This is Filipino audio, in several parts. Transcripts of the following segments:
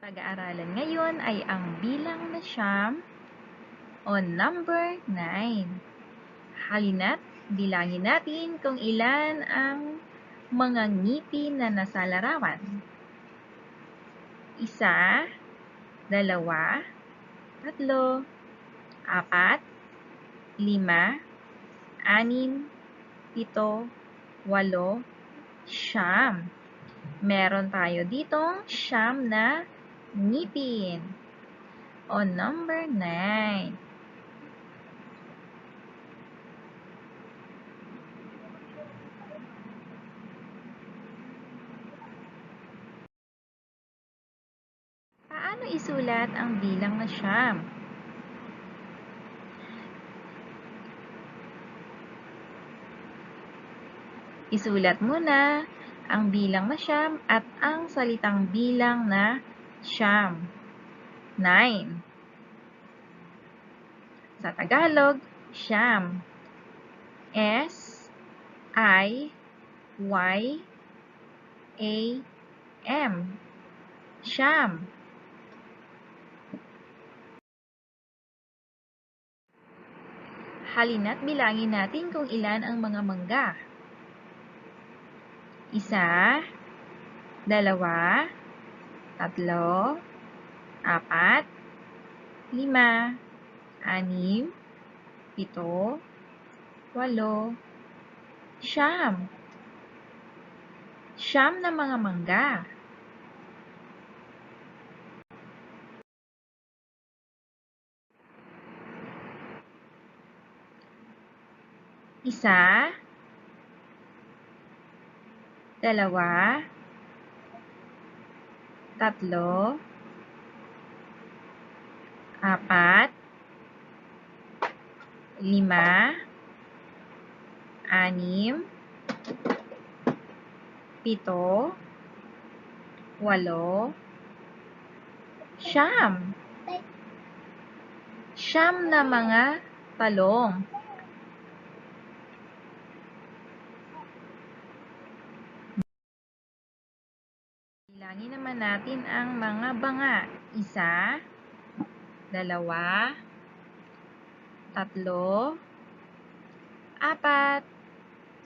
pag-aaralan ngayon ay ang bilang na siyam o number 9. Halina't bilangin natin kung ilan ang mga ngipin na nasa larawan. Isa, dalawa, tatlo, apat, lima, anim, pito, walo, siyam. Meron tayo ditong siyam na ngipin. O number 9. Paano isulat ang bilang na siyam? Isulat muna ang bilang na siyam at ang salitang bilang na siyam. Nine. Sa Tagalog, siyam. S, I, Y, A, M. Siyam. Halina't bilangin natin kung ilan ang mga mangga. Isa, dalawa, tatlo, apat, lima, anim, pito, walo, siyam. Siyam na mga mangga. Isa, dalawa, tatlo, apat, lima, anim, pito, walo, siyam. Siyam na mga talong. Bilangin naman natin ang mga banga. Isa, dalawa, tatlo, apat,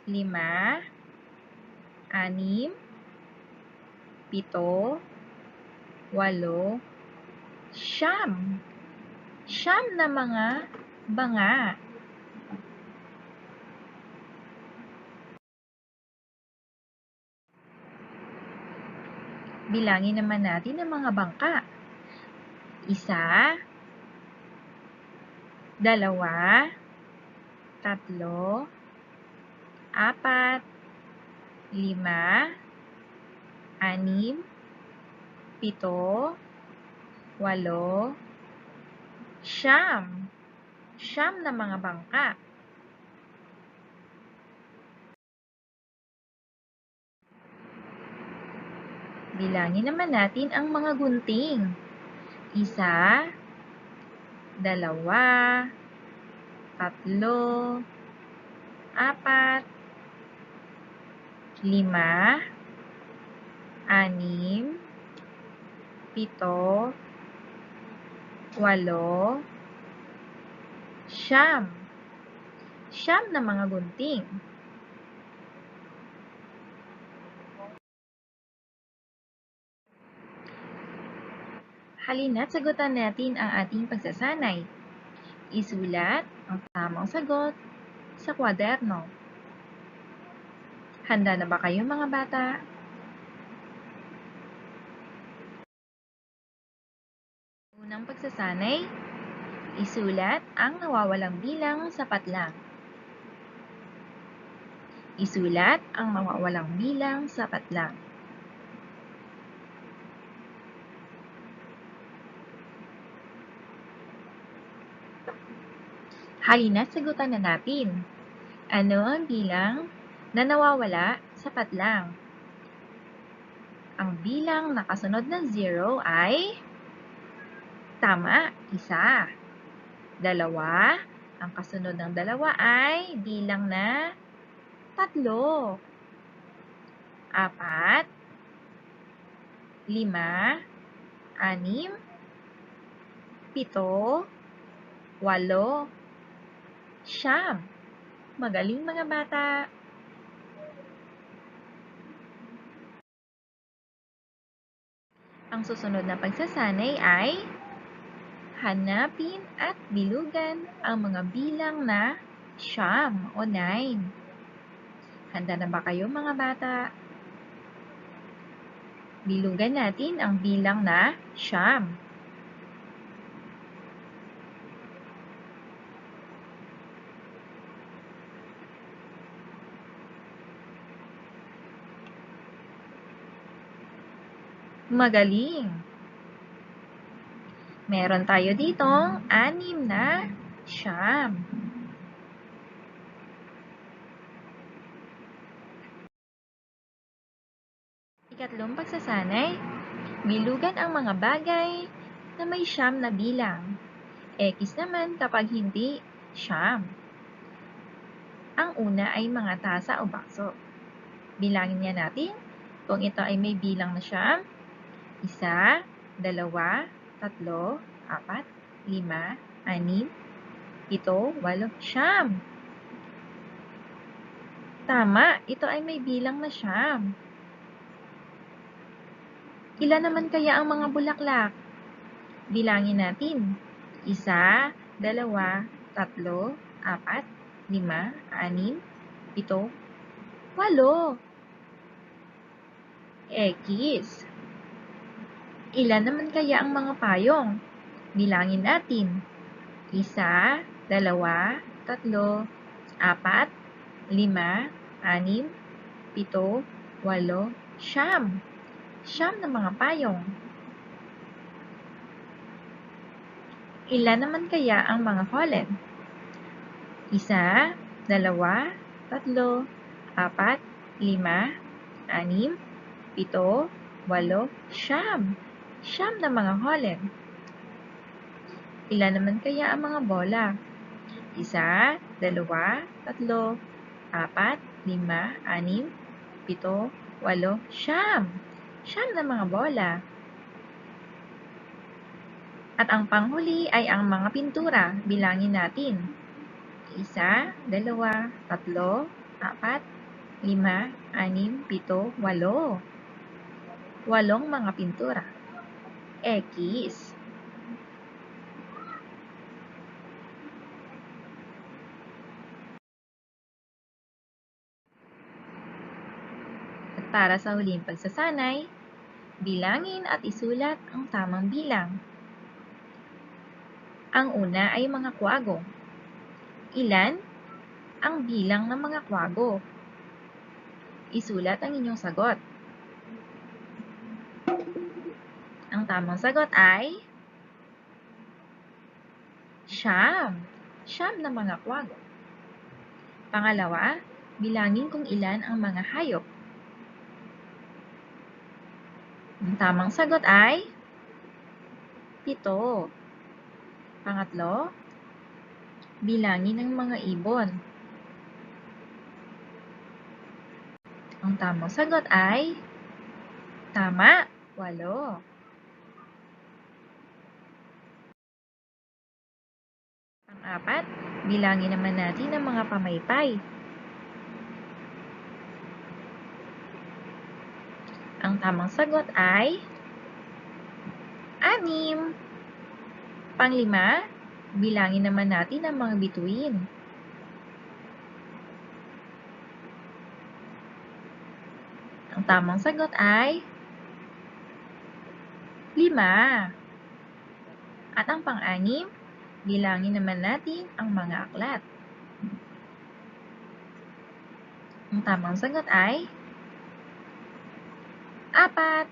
lima, anim, pito, walo, siyam. Siyam na mga banga. Bilangin naman natin ang mga bangka. Isa, dalawa, tatlo, apat, lima, anim, pito, walo, siyam. Siyam na mga bangka. Bilangin naman natin ang mga gunting. Isa, dalawa, tatlo, apat, lima, anim, pito, walo, siyam. Siyam na mga gunting. Halina't sagutan natin ang ating pagsasanay. Isulat ang tamang sagot sa kwaderno. Handa na ba kayo mga bata? Unang pagsasanay, isulat ang nawawalang bilang sa patlang. Isulat ang nawawalang bilang sa patlang. Halina't sagutan na natin. Ano ang bilang na nawawala sa patlang? Ang bilang na kasunod ng 0 ay tama, isa. Dalawa, ang kasunod ng dalawa ay bilang na tatlo. Apat, lima, anim, pito, walo, siyam. Magaling mga bata! Ang susunod na pagsasanay ay hanapin at bilugan ang mga bilang na siyam o nine. Handa na ba kayo mga bata? Bilugan natin ang bilang na siyam. Magaling! Meron tayo ditong anim na siyam. Ikatlong pagsasanay, bilugan ang mga bagay na may siyam na bilang. X naman kapag hindi siyam. Ang una ay mga tasa o bakso. Bilangin niya natin kung ito ay may bilang na siyam. Isa, dalawa, tatlo, apat, lima, anim, pito, walo, siyam. Tama, ito ay may bilang na siyam. Ilan naman kaya ang mga bulaklak? Bilangin natin. Isa, dalawa, tatlo, apat, lima, anim, pito, walo. X. Ilan naman kaya ang mga payong? Bilangin natin. Isa, dalawa, tatlo, apat, lima, anim, pito, walo, siyam. Siyam na mga payong. Ilan naman kaya ang mga pollen? Isa, dalawa, tatlo, apat, lima, anim, pito, walo, siyam. Siyam na mga pollen. Ilan naman kaya ang mga bola? Isa, dalawa, tatlo, apat, lima, anim, pito, walo, siyam. Siyam na mga bola. At ang panghuli ay ang mga pintura. Bilangin natin. Isa, dalawa, tatlo, apat, lima, anim, pito, walo. Walong mga pintura. X. At para sa huling pagsasanay, bilangin at isulat ang tamang bilang. Ang una ay mga kwago. Ilan ang bilang ng mga kwago? Isulat ang inyong sagot. Ang tamang sagot ay siyam. Siyam na mga kwago. Pangalawa, bilangin kung ilan ang mga hayop. Ang tamang sagot ay pito. Pangatlo, bilangin ang mga ibon. Ang tamang sagot ay tama, walo. Pang-apat, bilangin naman natin ang mga pamaypay. Ang tamang sagot ay anim. Panglima, bilangin naman natin ang mga bituin. Ang tamang sagot ay lima. At ang pang-anim, bilangin naman natin ang mga aklat. Ang tamang sagot ay apat.